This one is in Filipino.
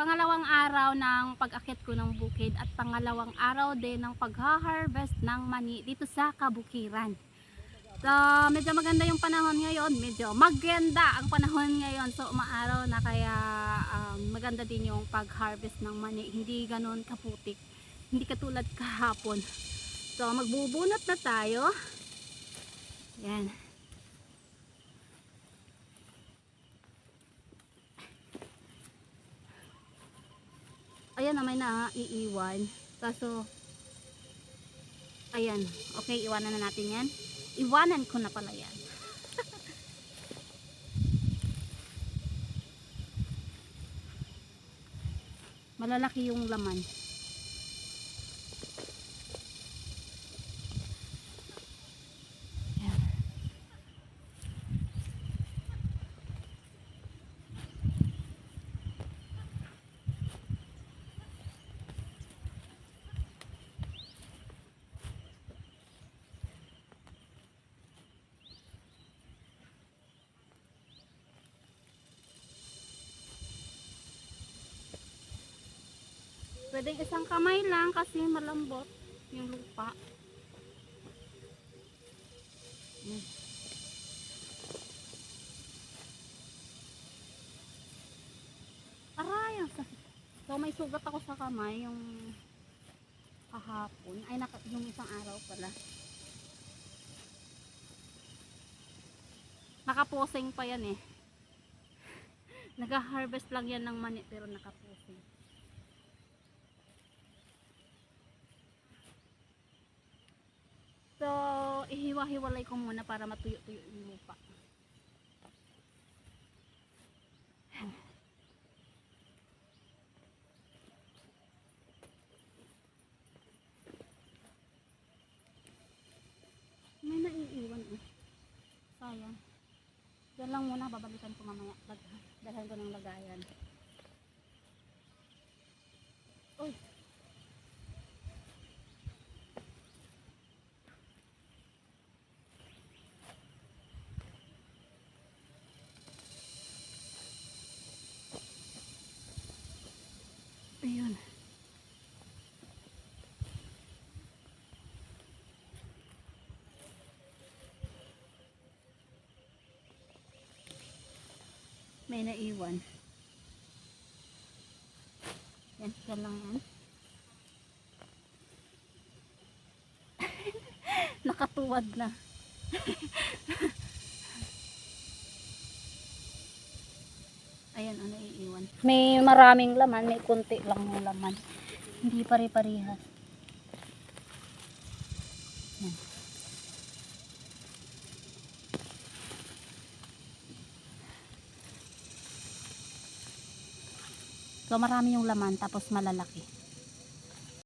pangalawang araw ng pag-akit ko ng bukid at pangalawang araw din ng pagha-harvest ng mani dito sa kabukiran. So, medyo maganda yung panahon ngayon. Medyo maganda ang panahon ngayon. So, umaaraw na kaya um, maganda din yung pag-harvest ng mani. Hindi ganun kaputik. Hindi katulad kahapon. So, magbubunot na tayo. Yan. Ayan na may naiiwan. Kaso, ayan. Okay, iwanan na natin yan. Iwanan ko na pala yan. Malalaki yung laman. Pwedeng isang kamay lang kasi malambot yung lupa. Yan. Aray, ang sakit. So may sugat ako sa kamay yung kahapon. Ay, naka, yung isang araw pala. Nakaposing pa yan eh. Nag-harvest lang yan ng mani pero nakaposing. So, ihiwa-hiwalay ko muna para matuyo-tuyo yung lupa. May naiiwan eh. Sayang. Yan lang muna, babalikan ko mamaya. Dalhan ko ng lagayan. Ayun. May naiwan. Yan, yan lang yan. Nakatuwad na. May maraming laman, may kunti lang yung laman. Hindi pare-parehas. Yan. So marami yung laman tapos malalaki.